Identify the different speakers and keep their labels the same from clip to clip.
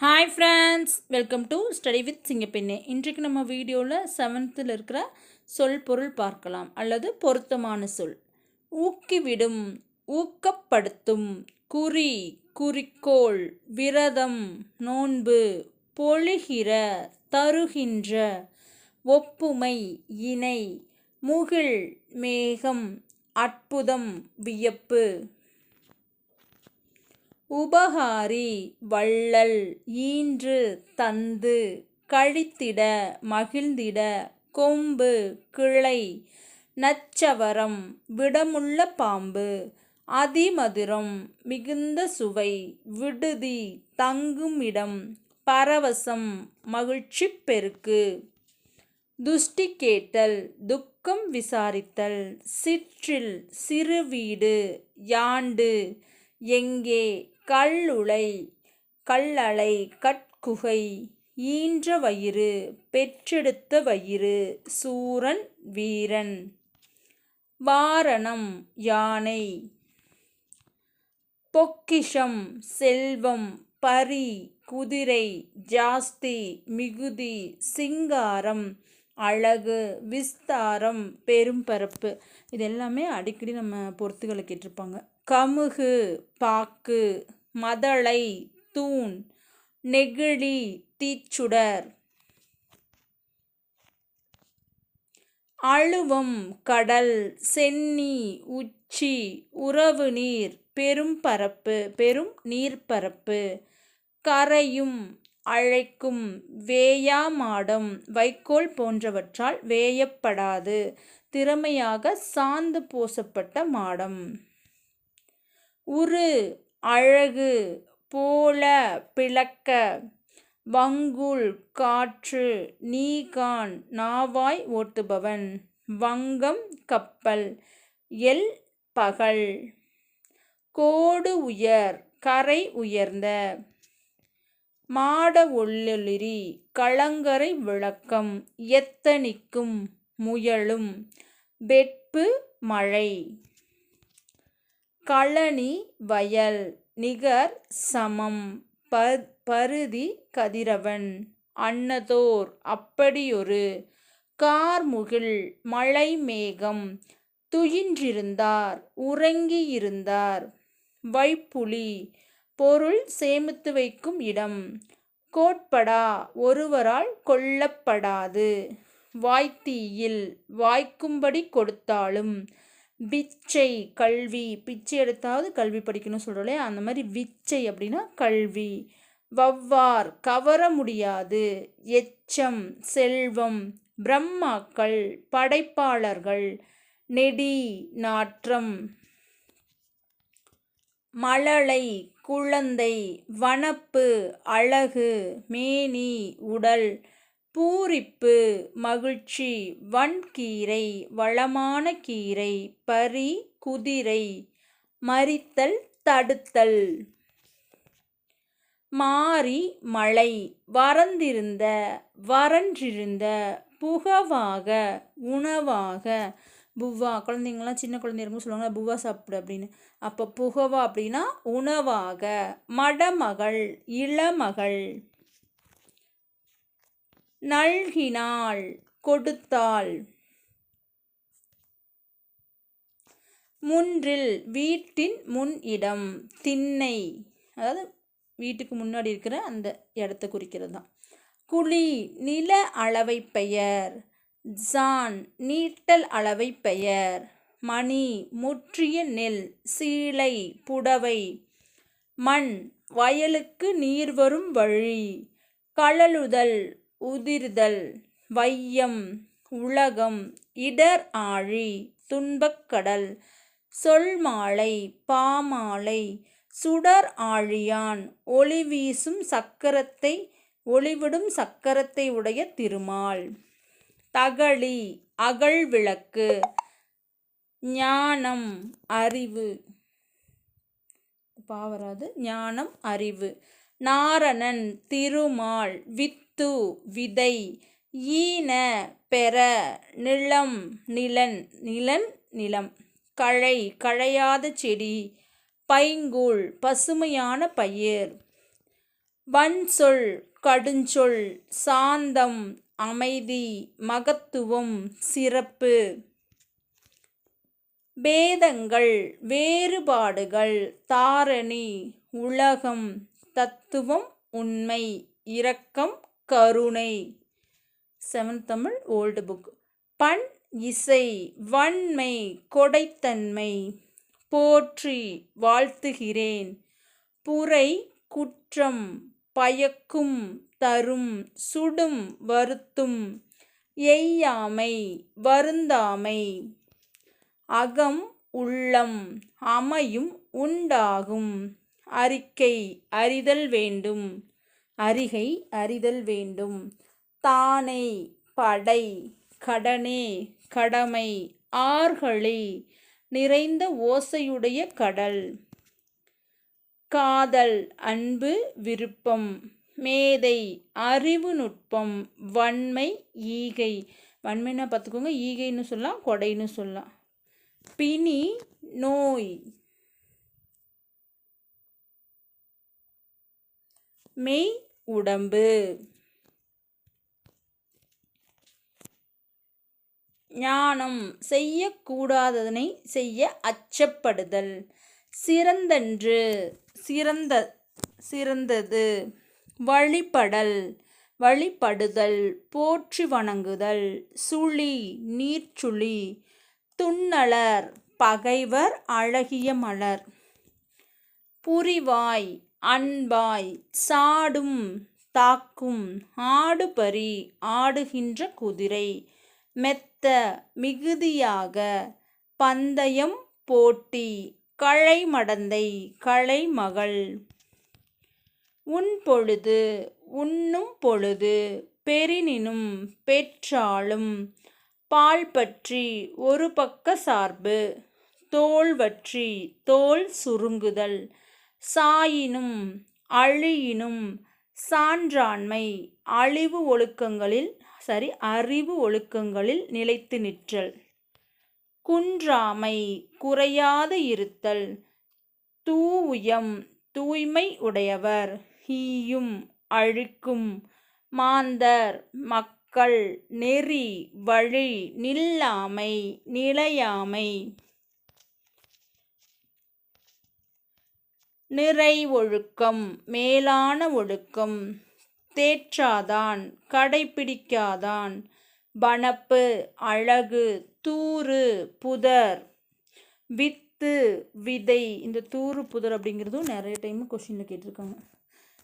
Speaker 1: Hi friends welcome to study with சிங்கப்பெண்ணே இன்றைக்கு நம்ம வீடியோவில் செவன்த்தில் இருக்கிற சொல் பொருள் பார்க்கலாம் அல்லது பொருத்தமான சொல். ஊக்கிவிடும் ஊக்கப்படுத்தும் குறி குறிக்கோள் விரதம் நோன்பு பொழிகிற தருகின்ற ஒப்புமை இணை முகில் மேகம் அற்புதம் வியப்பு. உபகாரி வள்ளல் ஈன்று தந்து கழித்திட மகிழ்ந்திட கொம்பு கிளை நச்சவரம் விடமுள்ள பாம்பு அதிமதுரம் மிகுந்த சுவை விடுதி தங்குமிடம் பரவசம் மகிழ்ச்சி பெருக்கு. துஷ்டி கேட்டல் துக்கம் விசாரித்தல் சிற்றில் சிறு வீடு யாண்டு எங்கே கல்லுளை கல்லலை கட்குகை ஈன்ற வயிறு பெற்றெடுத்த வயிறு சூரன் வீரன். வாரணம் யானை. பொக்கிஷம் செல்வம் பரி குதிரை ஜாஸ்தி மிகுதி சிங்காரம் அழகு விஸ்தாரம் பெரும்பரப்பு. இது எல்லாமே அடிக்கடி நம்ம பொறுத்துக்களை கேட்டிருப்பாங்க. கமுகு பாக்கு மதளை தூண் நெகிழி தீச்சுடர். அழுவம் கடல் சென்னி உச்சி உறவு நீர் பெரும் பரப்பு பெரும் நீர்ப்பரப்பு. கரையும் அழைக்கும் வேயாமாடம் வைக்கோல் போன்றவற்றால் வேயப்படாது திறமையாக சாந்து பூசப்பட்ட மாடம். உரு அழகு போல பிளக்க வங்குள் காற்று நீகான் நாவாய் ஓட்டுபவன் வங்கம் கப்பல் எல் பகல். கோடு உயர் கரை உயர்ந்த மாட ஒள்ளொலிரி கலங்கரை விளக்கம் எத்தனிக்கும் முயலும் வெட்பு மழை. களனி வயல் நிகர் சமம். ப பருதி கதிரவன். அன்னதோர் அப்படியொரு கார்முகில் மழை மேகம் துயின்றிருந்தார் உறங்கியிருந்தார். வைப்புலி பொருள் சேமித்து வைக்கும் இடம். கோட்படா ஒருவரால் கொல்லப்படாது. வாய்த்தீயில் வாய்க்கும்படி கொடுத்தாலும் பிச்சை கல்வி பிச்சை எடுத்தாவது கல்வி படிக்கணும் சொல்கிறோம் அந்த மாதிரி விச்சை அப்படின்னா கல்வி. வவ்வார் கவர முடியாது. எச்சம் செல்வம் பிரம்மாக்கள் படைப்பாளர்கள் நெடி நாற்றம். மழலை குழந்தை வனப்பு அழகு மேனி உடல். பூரிப்பு மகிழ்ச்சி வன்கீரை வளமான கீரை பரி குதிரை மறித்தல் தடுத்தல். மாறி மழை வறந்திருந்த வறன்றிருந்த புகவாக உணவாக. புவ்வா குழந்தைங்களாம் சின்ன குழந்தை இருக்கும்போது சொல்லுவாங்க புவ்வா சாப்பிடு அப்படின்னு. அப்போ புகவா அப்படின்னா உணவாக. மடமகள் இளமகள். நல்கினாள் கொடுத்தாள். முன்றில் வீட்டின் முன் இடம் திண்ணை. அதாவது வீட்டுக்கு முன்னாடி இருக்கிற அந்த இடத்த குறிக்கிறது தான். குழி நில அளவை பெயர். ஜான் நீட்டல் அளவை பெயர். மணி முற்றிய நெல். சீலை புடவை. மண் வயலுக்கு நீர் வரும் வழி. கழலுதல் உதிர்தல் வையம் உலகம் இடர் ஆழி துன்பக்கடல் சொல் மாலை பாமாலை சுடர் ஆழியான் ஒளி வீசும் சக்கரத்தை ஒளிவிடும் சக்கரத்தை உடைய திருமால். தகளி அகழ் விளக்கு ஞானம் அறிவு. பாவராது ஞானம் அறிவு. நாரணன் திருமால் வித் து விதை. ஈன பெற நிலம் நிலன் நிலன் நிலம். கழை கழையாத செடி. பைங்கூழ் பசுமையான பயிர். வன்சொல் கடுஞ்சொல் சாந்தம் அமைதி மகத்துவம் சிறப்பு. பேதங்கள் வேறுபாடுகள் தாரணி உலகம் தத்துவம் உண்மை இரக்கம் கருணை. Seven Tamil old book. பண் இசை வன்மை கொடைத்தன்மை போற்றி வாழ்த்துகிறேன். புரை குற்றம் பயக்கும் தரும் சுடும் வருத்தும் எய்யாமை வருந்தாமை. அகம் உள்ளம் அமையும் உண்டாகும். அறிக்கை அறிதல் வேண்டும். அறிகை அறிதல் வேண்டும். தானே படை கடனே கடமை ஆர்களே நிறைந்த ஓசையுடைய கடல். காதல் அன்பு விருப்பம் மேதை அறிவு நுட்பம் வன்மை ஈகை. வன்மைன்னா பார்த்துக்கோங்க ஈகைன்னு சொல்லலாம் கொடைன்னு சொல்லலாம். பிணி நோய் மெய் உடம்பு. ஞானம் செய்யக்கூடாததனை செய்ய அச்சப்படுதல். சிறந்தன்று சிறந்த சிறந்தது. வழிபடல் வழிபடுதல் போற்றி வணங்குதல். சுழி நீர்ச்சுழி துண்ணலர் பகைவர் அழகிய மலர். புரிவாய் அன்பாய் சாடும் தாக்கும் ஆடுபரி ஆடுகின்ற குதிரை. மெத்த மிகுதியாக பந்தயம் போட்டி களை மடந்தை களை மகள் உன் பொழுது உண்ணும் பொழுது பெரினினும் பெற்றாலும் பால் பற்றி ஒரு பக்க சார்பு தோல் வற்றி தோல் சுருங்குதல். சாயினும் அழியினும் சான்றாண்மை அழிவு ஒழுக்கங்களில் சரி அறிவு ஒழுக்கங்களில் நிலைத்து நிற்றல். குன்றாமை குறையாது இருத்தல். தூயம் தூய்மை உடையவர். ஈயும் அழிக்கும் மாந்தர். மக்கள் நெறி வழி நில்லாமை நிலையாமை. நிறை ஒழுக்கம் மேலான ஒழுக்கம் தேற்றாதான் கடைப்பிடிக்காதான் வனப்பு அழகு தூறு புதர் வித்து விதை. இந்த தூறு புதர் அப்படிங்கிறதும் நிறைய டைம் கொஷினில் கேட்டிருக்காங்க.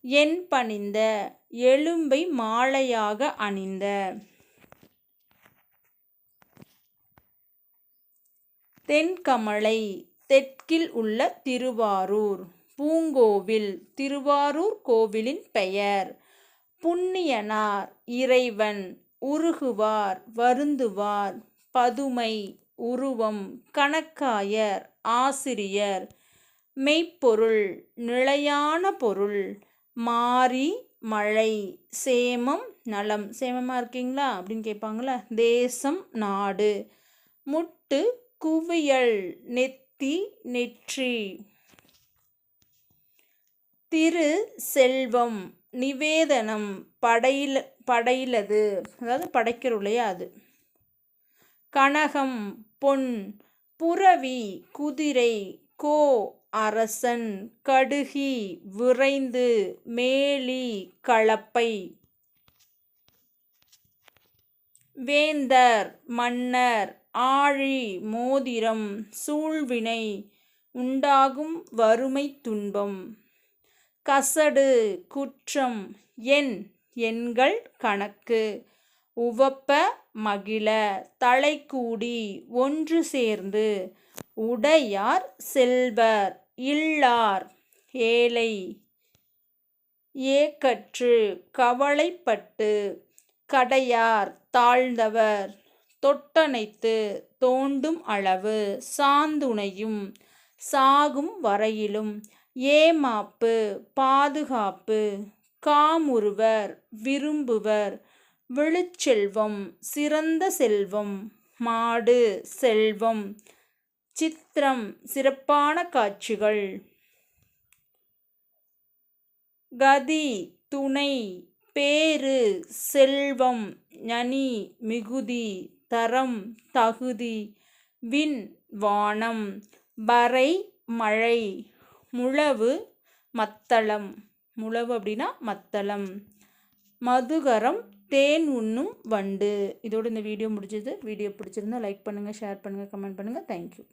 Speaker 1: என் பணிந்த எலும்பை மாலையாக அணிந்த. தென்கமலை தெற்கில் உள்ள திருவாரூர். பூங்கோவில் திருவாரூர் கோவிலின் பெயர். புண்ணியனார் இறைவன் உருகுவார் வருந்துவார் பதுமை உருவம் கணக்காயர் ஆசிரியர் மெய்ப்பொருள் நிலையான பொருள் மாறி மழை சேமம் நலம். சேமமாக இருக்கீங்களா? அப்படின்னு கேட்பாங்களா தேசம் நாடு. முட்டு குவியல் நெத்தி நெற்றி. திரு செல்வம் நிவேதனம் படையில் படையிலது. அதாவது படைக்கிறோம் அது. கனகம் பொன் புறவி குதிரை கோ அரசன் கடுகி விரைந்து மேலி களப்பை வேந்தர் மன்னர் ஆழி மோதிரம் சூழ்வினை உண்டாகும் வறுமை துன்பம். கசடு குற்றம் எண் எண்கள் கணக்கு. உவப்ப மகிழ தலைக்கூடி ஒன்று சேர்ந்து. உடையார் செல்வர் இல்லார் ஏழை. ஏக்கற்று கவலைப்பட்டு. கடையார் தாழ்ந்தவர். தொட்டணைத்து தோண்டும் அளவு. சாந்துணையும் சாகும் வரையிலும். ஏமாப்பு பாதுகாப்பு காமுறுவர் விரும்புவர் விழுச்செல்வம் சிறந்த செல்வம் மாடு செல்வம் சித்திரம் சிறப்பான காட்சிகள். கதி துணை பேறு செல்வம் ஞனி மிகுதி தரம் தகுதி வின் வானம் வரை மழை. முழவு மத்தளம். முழவு அப்படின்னா மத்தளம். மதுகரம் தேன் உண்ணும் வண்டு. இதோடு இந்த வீடியோ முடிஞ்சது. வீடியோ பிடிச்சிருந்தா லைக் பண்ணுங்கள் ஷேர் பண்ணுங்கள் கமெண்ட் பண்ணுங்கள் தேங்க்யூ